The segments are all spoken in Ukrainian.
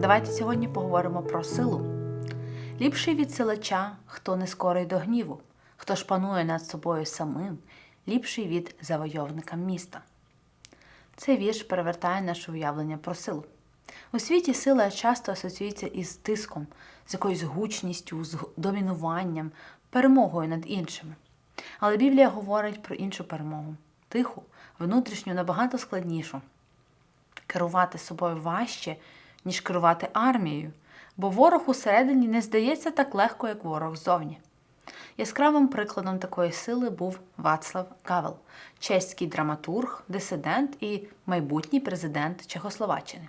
Давайте сьогодні поговоримо про силу. Ліпший від силача, хто не скорий до гніву, хто ж панує над собою самим, ліпший від завойовника міста. Цей вірш перевертає наше уявлення про силу. У світі сила часто асоціюється із тиском, з якоюсь гучністю, з домінуванням, перемогою над іншими. Але Біблія говорить про іншу перемогу тиху, внутрішню, набагато складнішу. Керувати собою важче, ніж керувати армією, бо ворог усередині не здається так легко, як ворог ззовні. Яскравим прикладом такої сили був Вацлав Гавел, чеський драматург, дисидент і майбутній президент Чехословаччини.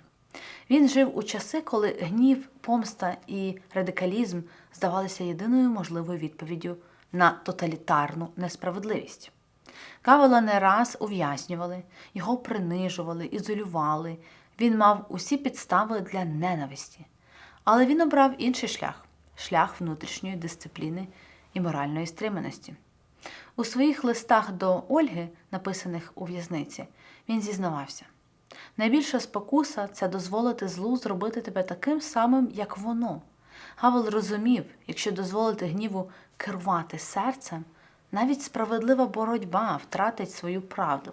Він жив у часи, коли гнів, помста і радикалізм здавалися єдиною можливою відповіддю на тоталітарну несправедливість. Гавела не раз ув'язнювали, його принижували, ізолювали. Він мав усі підстави для ненависті. Але він обрав інший шлях шлях внутрішньої дисципліни і моральної стриманості. У своїх листах до Ольги, написаних у в'язниці, він зізнавався: найбільша спокуса це дозволити злу зробити тебе таким самим, як воно. Гавел розумів, якщо дозволити гніву керувати серцем, навіть справедлива боротьба втратить свою правду.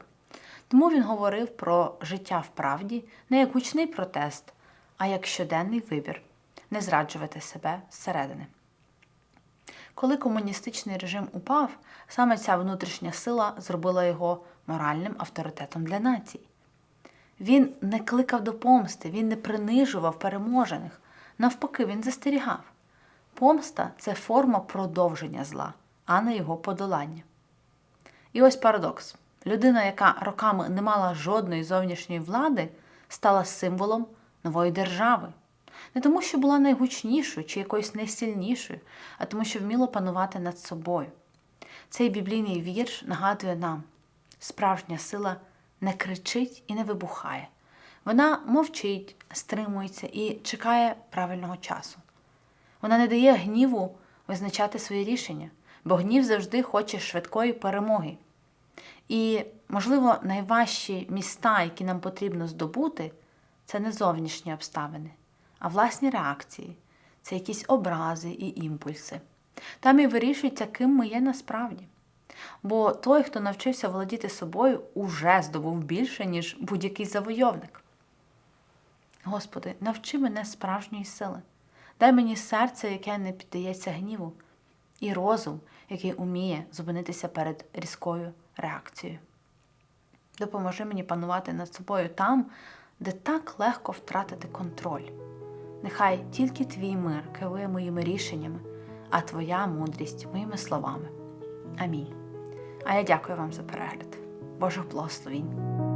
Тому він говорив про життя в правді не як гучний протест, а як щоденний вибір не зраджувати себе зсередини. Коли комуністичний режим упав, саме ця внутрішня сила зробила його моральним авторитетом для націй. Він не кликав до помсти, він не принижував переможених. Навпаки, він застерігав. Помста це форма продовження зла, а не його подолання. І ось парадокс: людина, яка роками не мала жодної зовнішньої влади, стала символом нової держави. Не тому, що була найгучнішою чи якоюсь найсильнішою, а тому, що вміла панувати над собою. Цей біблійний вірш нагадує нам: справжня сила не кричить і не вибухає. Вона мовчить, стримується і чекає правильного часу. Вона не дає гніву визначати свої рішення, бо гнів завжди хоче швидкої перемоги. І, можливо, найважчі міста, які нам потрібно здобути, це не зовнішні обставини, а власні реакції, це якісь образи і імпульси. Там і вирішується, ким ми є насправді. Бо той, хто навчився володіти собою, уже здобув більше, ніж будь-який завойовник. Господи, навчи мене справжньої сили. Дай мені серце, яке не піддається гніву, і розум, який уміє зупинитися перед різкою реакцією. Допоможи мені панувати над собою там, де так легко втратити контроль. Нехай тільки твій мир керує моїми рішеннями, а твоя мудрість моїми словами. Амінь. А я дякую вам за перегляд. Божих благословінь!